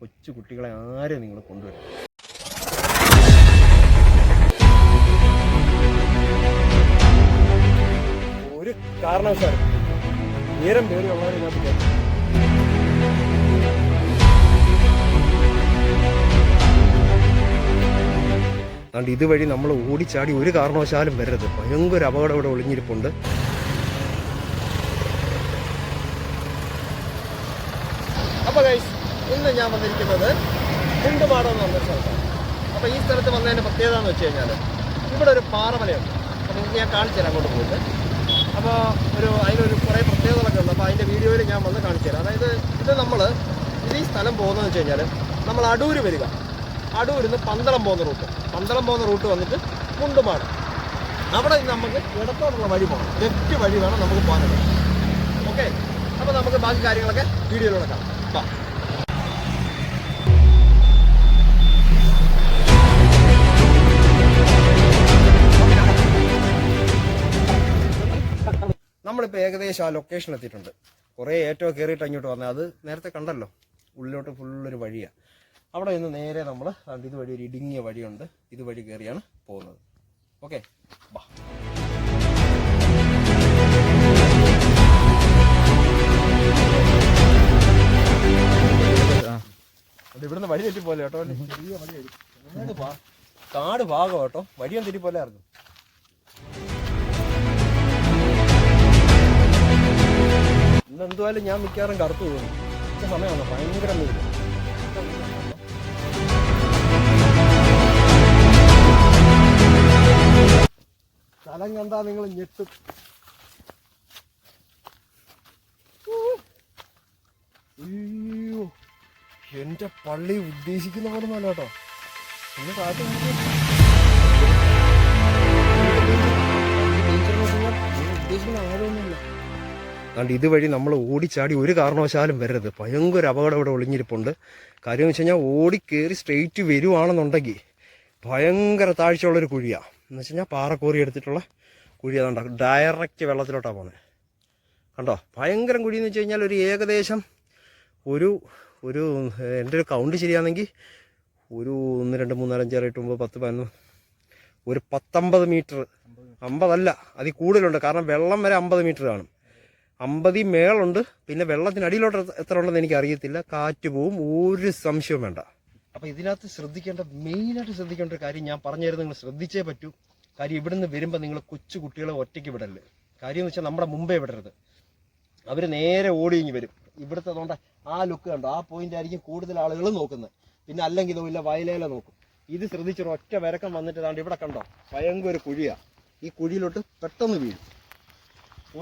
കൊച്ചു കുട്ടികളെ ആരും നിങ്ങൾ കൊണ്ടുവരും? ഒരു കാരണവശാലും നേരം പേര് ഉള്ളവരെ അതുകൊണ്ട് ഇതുവഴി നമ്മൾ ഓടിച്ചാടി ഒരു കാരണവശാലും വരരുത്. ഭയങ്കര അപകടം ഇവിടെ ഒളിഞ്ഞിരിപ്പുണ്ട്. അപ്പോൾ ഗൈസ് ഇന്ന് ഞാൻ വന്നിരിക്കുന്നത് കുണ്ടുപാടം എന്ന് പറഞ്ഞ സ്ഥലത്താണ്. അപ്പോൾ ഈ സ്ഥലത്ത് വന്നതിന്റെ പ്രത്യേകത എന്ന് വെച്ച് കഴിഞ്ഞാൽ ഇവിടെ ഒരു പാറമലയുണ്ട്. അപ്പോൾ ഞാൻ കാണിച്ചു തരാം അങ്ങോട്ട് പോയിട്ട്. അപ്പോൾ ഒരു അതിനൊരു കുറേ പ്രത്യേകതകളൊക്കെ ഉണ്ട്. അപ്പോൾ അതിന്റെ വീഡിയോയിൽ ഞാൻ വന്ന് കാണിച്ചു തരാം. അതായത് ഇത് നമ്മൾ ഇത് ഈ സ്ഥലം പോകുന്നതെന്ന് വെച്ച് കഴിഞ്ഞാൽ നമ്മൾ അടൂർ വരിക. അടൂരിൽ നിന്ന് പന്തളം പോകുന്ന റൂട്ട്. പന്തളം പോകുന്ന റൂട്ട് വന്നിട്ട് കുണ്ടുപാട്. അവിടെ നമുക്ക് ഇടത്തോട്ടുള്ള വഴി പോകണം ലെഫ്റ്റ് വഴി വേണം നമുക്ക് പോകാനുള്ളത് ഓക്കെ? അപ്പോൾ നമുക്ക് ബാക്കി കാര്യങ്ങളൊക്കെ വീഡിയോയിലൂടെ കാണാം. നമ്മളിപ്പോൾ ഏകദേശം ആ ലൊക്കേഷൻ എത്തിയിട്ടുണ്ട്. കുറേ ഏറ്റവും കയറിയിട്ട് അങ്ങോട്ട് വന്നത് അത് നേരത്തെ കണ്ടല്ലോ. ഉള്ളിലോട്ട് ഫുള്ളൊരു വഴിയാണ് അവിടെ നിന്ന് നേരെ നമ്മൾ ഇതുവഴി ഒരു ഇടുങ്ങിയ വഴിയുണ്ട്. ഇതുവഴി കയറിയാണ് പോകുന്നത്. ഓക്കെ ബാ. ഇവിടുന്ന് വഴി തെറ്റിപ്പോലെ കേട്ടോ? കാട് ഭാഗം കേട്ടോ. വഴിയൊന്നും തെറ്റിപ്പോലെ ആയിരുന്നു ഇന്ന് എന്തുവായാലും ഞാൻ മിക്കവാറും കറുത്തു പോകുന്നു ഇത്ര സമയമാണ് ഭയങ്കര നീര് സ്ഥലം കണ്ടാ നിങ്ങൾ ഞെട്ടും. അയ്യോ എന്റെ പള്ളി ഉദ്ദേശിക്കുന്ന പോലെ നല്ല കേട്ടോ. ഒന്ന് കാറ്റ് ഉദ്ദേശിക്കുന്ന ഉദ്ദേശിക്കുന്ന ആരൊന്നുമില്ല അതുകൊണ്ട് ഇതുവഴി നമ്മൾ ഓടിച്ചാടി ഒരു കാരണവശാലും വരരുത്. ഭയങ്കര അപകടം ഇവിടെ ഒളിഞ്ഞിരിപ്പുണ്ട്. കാര്യം എന്ന് വെച്ച് കഴിഞ്ഞാൽ ഓടിക്കേറി സ്ട്രെയിറ്റ് വരുവാണെന്നുണ്ടെങ്കിൽ ഭയങ്കര താഴ്ചയുള്ളൊരു കുഴിയാണ് എന്ന് വെച്ച് കഴിഞ്ഞാൽ പാറക്കോറി എടുത്തിട്ടുള്ള കുഴി അതുണ്ടാക്കും ഡയറക്റ്റ് വെള്ളത്തിലോട്ടാണ് പോകുന്നത് കണ്ടോ? ഭയങ്കരം എന്ന് വെച്ച് കഴിഞ്ഞാൽ ഒരു ഏകദേശം ഒരു ഒരു എന്റെ ഒരു കൗണ്ട് ശരിയാണെങ്കിൽ ഒരു ഒന്ന് രണ്ട് മൂന്ന് നാല് അഞ്ച് ആറ് എട്ട് ഒമ്പത് പത്ത് പതിനൊന്ന് ഒരു പത്തൊമ്പത് മീറ്റർ അമ്പതല്ല. അതിൽ കൂടുതലുണ്ട്. കാരണം വെള്ളം വരെ അമ്പത് മീറ്റർ കാണും അമ്പതി മേളുണ്ട്. പിന്നെ വെള്ളത്തിനടിയിലോട്ട് എത്ര- ഉണ്ടെന്ന് എനിക്ക് അറിയത്തില്ല കാറ്റ് പോവും. ഒരു സംശയവും വേണ്ട. അപ്പോൾ ഇതിനകത്ത് ശ്രദ്ധിക്കേണ്ട മെയിനായിട്ട് ശ്രദ്ധിക്കേണ്ട ഒരു കാര്യം ഞാൻ പറഞ്ഞു തരുന്നത് നിങ്ങൾ ശ്രദ്ധിച്ചേ പറ്റൂ. കാര്യം ഇവിടുന്ന് വരുമ്പോൾ നിങ്ങൾ കൊച്ചു കുട്ടികളെ ഒറ്റയ്ക്ക് വിടൽ കാര്യം എന്ന് വെച്ചാൽ നമ്മുടെ മുമ്പേ വിടരുത്. അവർ നേരെ ഓടി ഇങ്ങി വരും. ഇവിടുത്തെ അതുകൊണ്ട് ആ ലുക്ക് കണ്ടോ? ആ പോയിന്റ് ആയിരിക്കും കൂടുതൽ ആളുകൾ നോക്കുന്നത്. പിന്നെ അല്ലെങ്കിൽ ഇല്ല വയലേല നോക്കും. ഇത് ശ്രദ്ധിച്ചൊരു ഒറ്റ വരക്കം വന്നിട്ട് ഇവിടെ കണ്ടോ? ഭയങ്കര കുഴിയാണ് ഈ കുഴിയിലോട്ട് പെട്ടെന്ന് വീഴും.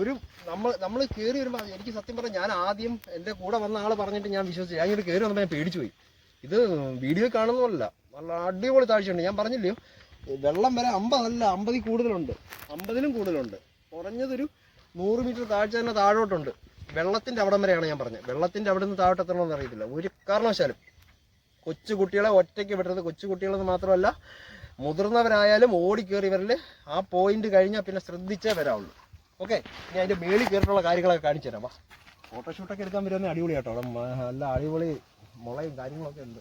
ഒരു നമ്മൾ നമ്മൾ കയറി വരുമ്പോൾ എനിക്ക് സത്യം പറഞ്ഞാൽ ഞാൻ ആദ്യം എന്റെ കൂടെ വന്ന ആൾ പറഞ്ഞിട്ട് ഞാൻ വിശ്വസിച്ചു. ഞാൻ ഇങ്ങോട്ട് കയറി വന്നപ്പോൾ ഞാൻ പേടിച്ചു പോയി ഇത് വീഡിയോ കാണുന്നതല്ല. നല്ല അടിപൊളി താഴ്ചയുണ്ട്. ഞാൻ പറഞ്ഞില്ലയോ വെള്ളം വരെ അമ്പതല്ല അമ്പതിൽ കൂടുതലുണ്ട്. അമ്പതിലും കൂടുതലുണ്ട്. കുറഞ്ഞതൊരു നൂറ് മീറ്റർ താഴ്ച തന്നെ താഴോട്ടുണ്ട്. വെള്ളത്തിന്റെ അവിടം വരെയാണ് ഞാൻ പറഞ്ഞത്. വെള്ളത്തിന്റെ അവിടെ നിന്ന് താഴോട്ട് എത്തണമെന്ന് അറിയത്തില്ല. ഒരു കാരണവശാലും കൊച്ചു കുട്ടികളെ ഒറ്റയ്ക്ക് വിടരുത്. കൊച്ചു കുട്ടികളെന്ന് മാത്രമല്ല മുതിർന്നവരായാലും ഓടിക്കേറി വരൽ ആ പോയിന്റ് കഴിഞ്ഞാൽ പിന്നെ ശ്രദ്ധിച്ചേ വരാവുള്ളൂ. ഓക്കെ ഞാൻ അതിന്റെ മേളിൽ കയറിയിട്ടുള്ള കാര്യങ്ങളൊക്കെ കാണിച്ചു തരാം. ഫോട്ടോഷൂട്ടൊക്കെ എടുക്കാൻ വരുന്ന അടിപൊളി കേട്ടോ നല്ല അടിപൊളി മുളയും കാര്യങ്ങളൊക്കെ ഉണ്ട്.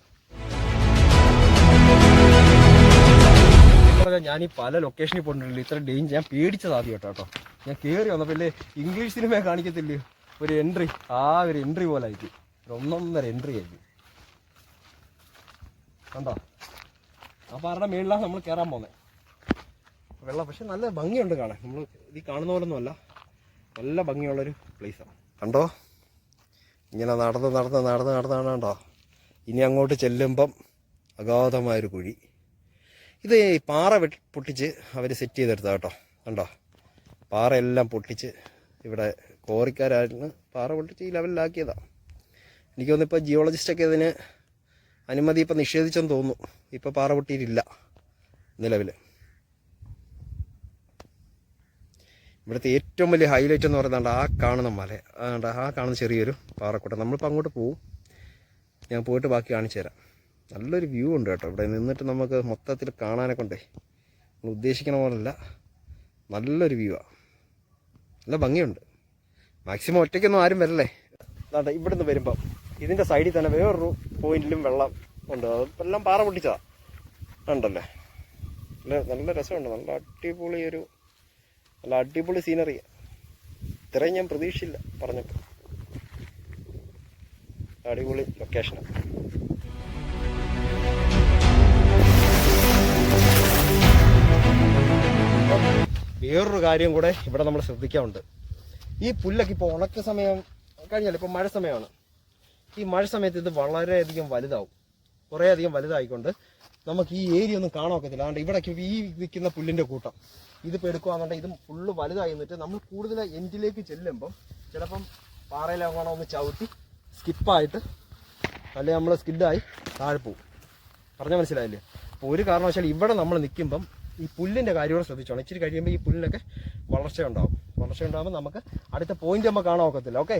ഞാൻ ഈ പല ലൊക്കേഷനിൽ പോയിട്ടുണ്ടല്ലോ ഇത്ര ഡേഞ്ച് ഞാൻ പേടിച്ചത് ആദ്യം കേട്ടോ കേട്ടോ. ഞാൻ കയറി വന്നപ്പോൾ ഇല്ലേ ഇംഗ്ലീഷ് സിനിമ കാണിക്കത്തില്ലേ? ഒരു എൻട്രി ആ ഒരു എൻട്രി പോലെ ആയിട്ട് ഒരു ഒന്നൊന്നര എൻട്രി ആയിട്ട് കണ്ടോ? ആ അവരുടെ മേളിലാണ് നമ്മൾ കയറാൻ പോകുന്നത് വെള്ളം. പക്ഷെ നല്ല ഭംഗിയുണ്ട് കാണാൻ. നമ്മൾ ഇത് കാണുന്ന പോലൊന്നുമല്ല നല്ല ഭംഗിയുള്ളൊരു പ്ലേസാണ് കണ്ടോ? ഇങ്ങനെ നടന്ന് നടന്ന് നടന്ന് നടന്ന് കണ്ടോ ഇനി അങ്ങോട്ട് ചെല്ലുമ്പം അഗാധമായൊരു കുഴി. ഇത് പാറ പൊട്ടിച്ച് അവർ സെറ്റ് ചെയ്തെടുത്ത കേട്ടോ. കണ്ടോ? പാറയെല്ലാം പൊട്ടിച്ച് ഇവിടെ കോറിക്കാരായിരുന്നു. പാറ പൊട്ടിച്ച് ഈ ലെവലിലാക്കിയതാണ് എനിക്ക് തോന്നുന്നു ഇപ്പോൾ ജിയോളജിസ്റ്റൊക്കെ ഇതിന് അനുമതി ഇപ്പം നിഷേധിച്ചെന്ന് തോന്നുന്നു. ഇപ്പോൾ പാറ പൊട്ടിയിട്ടില്ല. നിലവിൽ ഇവിടുത്തെ ഏറ്റവും വലിയ ഹൈലൈറ്റ് എന്ന് പറയുന്നത് ആ കാണുന്ന മല. അതുകൊണ്ട് ആ കാണുന്ന ചെറിയൊരു പാറക്കൂട്ടം. നമ്മളിപ്പോൾ അങ്ങോട്ട് പോവും. ഞാൻ പോയിട്ട് ബാക്കി കാണിച്ചു തരാം. നല്ലൊരു വ്യൂ ഉണ്ട് കേട്ടോ ഇവിടെ. നിന്നിട്ട് നമുക്ക് മൊത്തത്തിൽ കാണാനൊക്കെ ഉണ്ടേ നമ്മൾ ഉദ്ദേശിക്കണ പോലല്ല. നല്ലൊരു വ്യൂ ആണ് നല്ല ഭംഗിയുണ്ട്. മാക്സിമം ഒറ്റയ്ക്കൊന്നും ആരും വരല്ലേ? അതാണ്ട് ഇവിടുന്ന് വരുമ്പം ഇതിന്റെ സൈഡിൽ തന്നെ വേറൊരു പോയിന്റിലും വെള്ളം ഉണ്ട്. അത് എല്ലാം പാറ പൊട്ടിച്ചതാ. ഉണ്ടല്ലേ നല്ല നല്ല രസമുണ്ട്. നല്ല അടിപൊളി ഒരു നല്ല അടിപൊളി സീനറി ഇത്രയും ഞാൻ പ്രതീക്ഷയില്ല പറഞ്ഞപ്പോൾ അടിപൊളി ലൊക്കേഷനാണ് വേറൊരു കാര്യം കൂടെ ഇവിടെ നമ്മൾ ശ്രദ്ധിക്കാറുണ്ട് ഈ പുല്ലൊക്കെ ഇപ്പോൾ ഉണക്ക സമയം കഴിഞ്ഞാൽ ഇപ്പോൾ മഴ സമയമാണ്. ഈ മഴ സമയത്ത് ഇത് വളരെയധികം വലുതാവും. കുറേയധികം വലുതായിക്കൊണ്ട് നമുക്ക് ഈ ഏരിയ ഒന്നും കാണാൻ ഒക്കത്തില്ല. അതുകൊണ്ട് ഇവിടേക്ക് ഈ നിൽക്കുന്ന പുല്ലിന്റെ കൂട്ടം. ഇതിപ്പോൾ എടുക്കുകയാണെന്നുണ്ടെങ്കിൽ ഇത് ഫുള്ള് വലുതായി നിന്നിട്ട് നമ്മൾ കൂടുതൽ എൻഡിലേക്ക് ചെല്ലുമ്പം ചിലപ്പം പാറയിലാകണം ഒന്ന് ചവിട്ടി സ്കിപ്പായിട്ട് അല്ലെങ്കിൽ നമ്മൾ സ്കിഡായി താഴെ പോകും പറഞ്ഞാൽ മനസ്സിലായില്ലേ? അപ്പോൾ ഒരു കാരണവശാൽ ഇവിടെ നമ്മൾ നിൽക്കുമ്പം ഈ പുല്ലിന്റെ കാര്യം കൂടെ ശ്രദ്ധിച്ചോണം. ഇച്ചിരി കഴിയുമ്പോൾ ഈ പുല്ലിനൊക്കെ വളർച്ച ഉണ്ടാവും വളർച്ച ഉണ്ടാകുമ്പോൾ നമുക്ക് അടുത്ത പോയിന്റ് നമ്മൾ കാണാൻ ഒക്കത്തില്ല. ഓക്കെ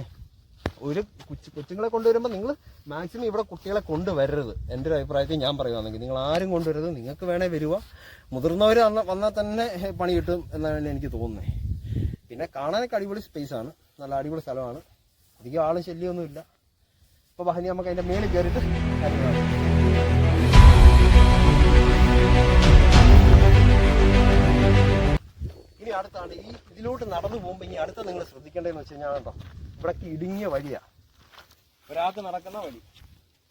ഒരു കൊച്ചു കൊച്ചുങ്ങളെ കൊണ്ടുവരുമ്പോൾ നിങ്ങൾ മാക്സിമം ഇവിടെ കുട്ടികളെ കൊണ്ടുവരരുത്. എന്റെ ഒരു അഭിപ്രായത്തിൽ ഞാൻ പറയുവാണെങ്കിൽ നിങ്ങൾ ആരും കൊണ്ടുവരരുത്. നിങ്ങൾക്ക് വേണേൽ വരിക മുതിർന്നവർ വന്നാൽ തന്നെ പണി കിട്ടും എന്നാണ് എനിക്ക് തോന്നുന്നത് പിന്നെ കാണാനൊക്കെ അടിപൊളി സ്പേസ് ആണ്. നല്ല അടിപൊളി സ്ഥലമാണ്. അധികം ആളും ശല്യമൊന്നുമില്ല. അപ്പോൾ ബഹനി നമുക്ക് അതിന്റെ മേളിൽ കയറിയിട്ട് കാര്യങ്ങളാണ്. അടുത്താണ് ഈ ഇതിലോട്ട് നടന്നു പോകുമ്പോൾ ഇനി അടുത്ത നിങ്ങൾ ശ്രദ്ധിക്കേണ്ടതെന്ന് വെച്ച് കഴിഞ്ഞാൽ കേട്ടോ ഇവിടേക്ക് ഇടുങ്ങിയ വഴിയാ. ഒരാൾക്ക് നടക്കുന്ന വഴി.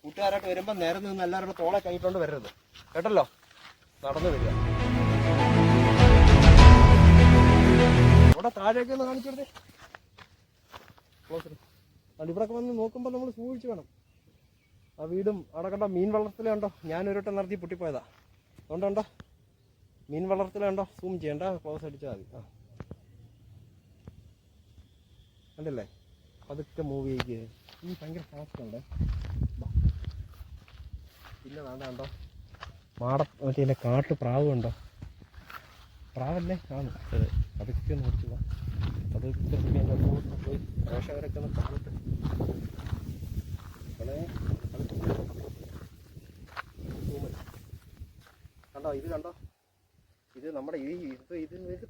കൂട്ടുകാരായിട്ട് വരുമ്പോൾ നേരെ നിന്ന് എല്ലാവരുടെ തോളെ കൈയിട്ടോണ്ട് വരരുത്. കേട്ടല്ലോ? നടന്നു വരിക. ഇവിടെ താഴേക്ക് ഒന്ന് കാണിച്ചെടുത്തേ ക്ലോസ് ഇവിടെ വന്ന് നോക്കുമ്പോൾ നമ്മൾ സൂക്ഷിച്ച് വേണം. ആ വീടും അവിടെ കണ്ടോ മീൻ വളർത്തലുണ്ടോ ഞാൻ ഒരു വട്ടം നടത്തി പൊട്ടിപ്പോയതാ. ഉണ്ടോ മീൻ വളർത്തലുണ്ടോ? സൂം ചെയ്യണ്ട ക്ലോസ് അടിച്ചാൽ മതി. ആ. കണ്ടില്ലേ? അതൊക്കെ മൂവ് ചെയ്യിക്കുക ഈ ഭയങ്കര ഫാസ്റ്റ് ഉണ്ട്? ബാ. പിന്നെ വേണ്ട കണ്ടോ മാട മറ്റേ കാട്ട് പ്രാവ് കണ്ടോ? പ്രാവല്ലേ? ആണ്. അതൊക്കെ ഒന്ന് ഓടിച്ചു പിന്നെ അതിന്റെ പോയി. പ്രേക്ഷകരൊക്കെ ഒന്ന് കാണട്ടെ. വളരെ. കണ്ടോ? ഇത് കണ്ടോ ഇത് നമ്മുടെ ഈ ഇത് ഇത് ഇത്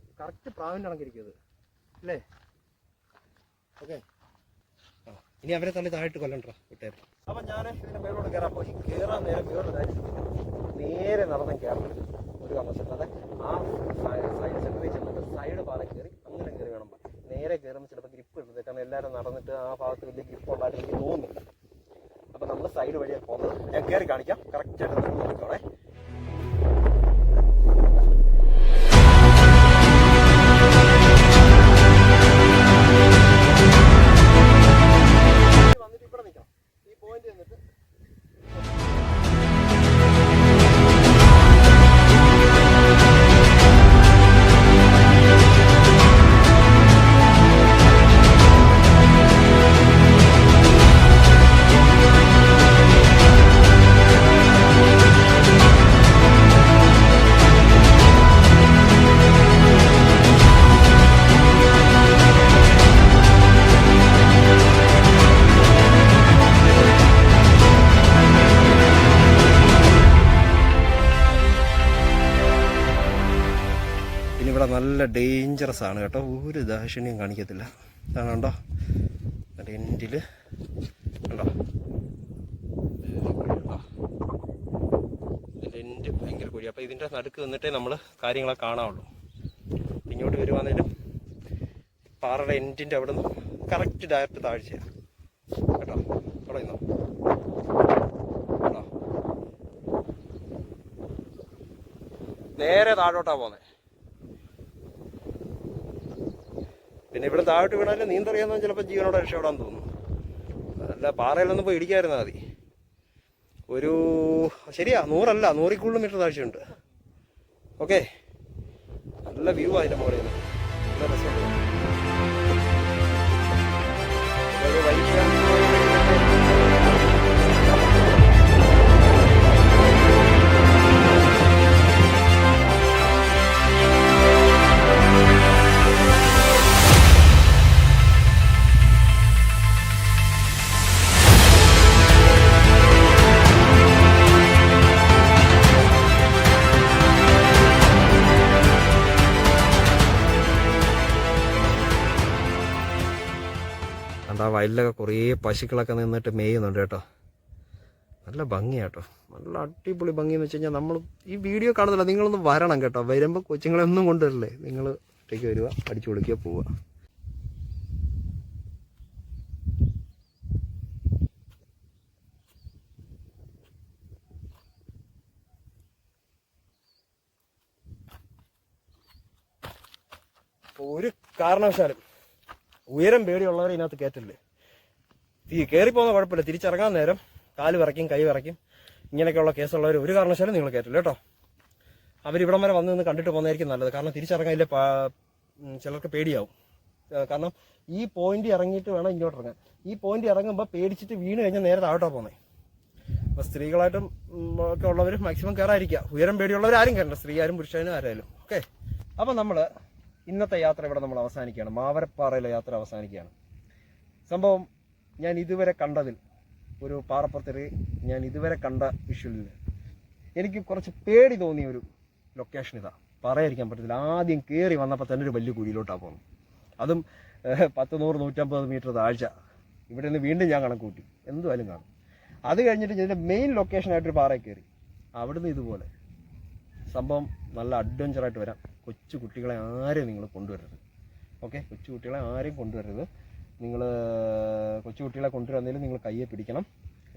പ്രാവിന്റെ കണക്കിരിക്കും ഇത് അല്ലേ? ഓക്കെ. ആ ഇനി അവരെ തന്നെ താഴോട്ട് കൊല്ലണ്ട വിട്ടേര് അപ്പൊ ഞാൻ ഇതിന്റെ മേലോട്ട് അപ്പൊ ഈ കയറാൻ നേരെ മേലോട്ട് കാര്യം നേരെ നടന്ന് കയറണം ഒരു കാരണവശാലും ആ സൈഡ് സെന്ററിൽ ചെന്നിട്ട് സൈഡ് പാറ കയറി അങ്ങനെ കയറി വേണം. നേരെ കയറുമ്പോൾ ചിലപ്പോൾ ഗ്രിപ്പ് കിട്ടുന്നത് കാരണം എല്ലാവരും നടന്നിട്ട് ആ ഭാഗത്ത് വലിയ ഗ്രിപ്പ് ഉണ്ടായിട്ട് എനിക്ക് തോന്നുന്നില്ല അപ്പൊ നമ്മൾ സൈഡ് വഴിയാണ് പോകുന്നത് ഞാൻ കയറി കാണിക്കാം. കറക്റ്റ് ആയിട്ട് നിങ്ങൾ നോക്കിക്കോളെ. നല്ല ഡേഞ്ചറസ് ആണ് കേട്ടോ. ഒരു ദാക്ഷിണ്യം കാണിക്കത്തില്ല. കണ്ടോ? എൻഡിൽ കണ്ടോ? എൻഡ് ഭയങ്കര കുഴി. അപ്പോൾ ഇതിന്റെ നടുക്ക് നിന്നിട്ടേ നമ്മൾ കാര്യങ്ങളെ കാണാവുള്ളൂ. ഇങ്ങോട്ട് വരുവാന്നേലും പാറയുടെ എൻഡിന്റെ അവിടെ നിന്ന് കറക്റ്റ് ഡയറക്റ്റ് താഴ്ചയാണ് കേട്ടോ? നിന്നോ നേരെ താഴോട്ടാ പോകുന്നത് പിന്നെ ഇവിടെ താഴോട്ട് വീണാലും നീന്തറിയാമെന്ന് ചിലപ്പോൾ ജീവനോടെ രക്ഷപ്പെടാൻ തോന്നും. അല്ല പാറയിലൊന്നും പോയി ഇടിക്കായിരുന്നാൽ മതി. ഒരു ശരിയാ നൂറല്ല നൂറിൽ കൂടുതൽ മീറ്റർ താഴ്ചയുണ്ട്. ഓക്കെ. നല്ല വ്യൂ ആയില്ല മുകളിൽ. നല്ല രസമുണ്ട്. കണ്ട? വയലിലൊക്കെ കുറേ പശുക്കളൊക്കെ നിന്നിട്ട് മേയുന്നുണ്ട് കേട്ടോ. നല്ല ഭംഗിയാട്ടോ നല്ല അടിപൊളി ഭംഗി എന്ന് വെച്ച് കഴിഞ്ഞാൽ നമ്മൾ ഈ വീഡിയോ കാണുന്നില്ല നിങ്ങളൊന്ന് വരണം കേട്ടോ. വരുമ്പോൾ കൊച്ചുങ്ങളെ ഒന്നും കൊണ്ടുവരില്ലേ? നിങ്ങൾ ഒറ്റയ്ക്ക് വരിക അടിച്ചു കൊടുക്കുക പോവുക. ഒരു കാരണവശാലും ഉയരം പേടിയുള്ളവരെ ഇതിനകത്ത് കയറ്റില്ലേ ഈ കയറിപ്പോകുന്ന കുഴപ്പമില്ല. തിരിച്ചിറങ്ങാൻ നേരം കാൽ വിറയ്ക്കും കൈ വിറയ്ക്കും. ഇങ്ങനെയൊക്കെയുള്ള കേസുള്ളവർ ഒരു കാരണവശാലും നിങ്ങൾ കയറ്റില്ല കേട്ടോ. അവരിവിടം വരെ വന്ന് നിന്ന് കണ്ടിട്ട് പോകുന്നതായിരിക്കും നല്ലത്. കാരണം തിരിച്ചിറങ്ങാനില്ല ചിലർക്ക് പേടിയാവും. കാരണം ഈ പോയിന്റ് ഇറങ്ങിയിട്ട് വേണം ഇങ്ങോട്ട് ഇറങ്ങാൻ. ഈ പോയിന്റ് ഇറങ്ങുമ്പോൾ പേടിച്ചിട്ട് വീണ് കഴിഞ്ഞാൽ നേരെ താഴോട്ടാ പോകുന്നത് അപ്പോൾ സ്ത്രീകളായിട്ടും ഒക്കെ ഉള്ളവർ മാക്സിമം കയറാതിരിക്കുക ഉയരം പേടിയുള്ളവർ ആരും കയറണ്ട സ്ത്രീ ആരും പുരുഷനും ആരായാലും. ഓക്കെ അപ്പോൾ നമ്മൾ ഇന്നത്തെ യാത്ര ഇവിടെ നമ്മൾ അവസാനിക്കുകയാണ്. മാവരപ്പാറയിലെ യാത്ര അവസാനിക്കുകയാണ്. സംഭവം ഞാൻ ഇതുവരെ കണ്ടതിൽ ഒരു പാറപ്പുറത്തിൽ ഞാൻ ഇതുവരെ കണ്ട വിഷ്വലിൽ എനിക്ക് കുറച്ച് പേടി തോന്നിയ ഒരു ലൊക്കേഷൻ ഇതാ. പറയാതിരിക്കാൻ പറ്റത്തില്ല. ആദ്യം കയറി വന്നപ്പോൾ തന്നെ ഒരു വലിയ കുഴിയിലോട്ടാണ് പോകുന്നത് അതും പത്ത് നൂറ് നൂറ്റമ്പത് മീറ്റർ താഴ്ച. ഇവിടെ നിന്ന് വീണ്ടും ഞാൻ കണക്ക് കൂട്ടി. എന്തുമായാലും കാണും. അത് കഴിഞ്ഞിട്ട് ഇതിന്റെ മെയിൻ ലൊക്കേഷനായിട്ടൊരു പാറയിൽ കയറി അവിടുന്ന് ഇതുപോലെ. സംഭവം നല്ല അഡ്വഞ്ചറായിട്ട് വരാം. കൊച്ചു കുട്ടികളെ ആരും നിങ്ങൾ കൊണ്ടുവരരുത്. ഓക്കെ കൊച്ചു കുട്ടികളെ ആരും കൊണ്ടുവരരുത്. നിങ്ങൾ കൊച്ചു കുട്ടികളെ കൊണ്ടുവരുന്നതിൽ നിങ്ങൾ കയ്യെ പിടിക്കണം.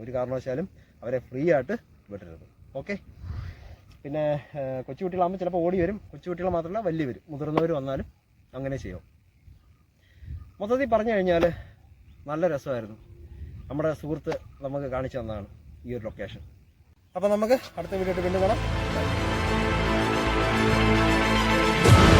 ഒരു കാരണവശാലും അവരെ ഫ്രീ ആയിട്ട് വിടരുത്. ഓക്കെ പിന്നെ കൊച്ചു കുട്ടികളാകുമ്പോൾ ചിലപ്പോൾ ഓടി വരും. കൊച്ചു കുട്ടികൾ മാത്രമല്ല വലിയ വരും. മുതിർന്നവർ വന്നാലും അങ്ങനെ ചെയ്യും. മൊത്തത്തിൽ പറഞ്ഞു കഴിഞ്ഞാൽ നല്ല രസമായിരുന്നു. നമ്മുടെ സുഹൃത്ത് നമുക്ക് കാണിച്ചു തന്നതാണ് ഈ ഒരു ലൊക്കേഷൻ അപ്പോൾ നമുക്ക് അടുത്ത വീഡിയോ വീണ്ടും കാണാം. Bye.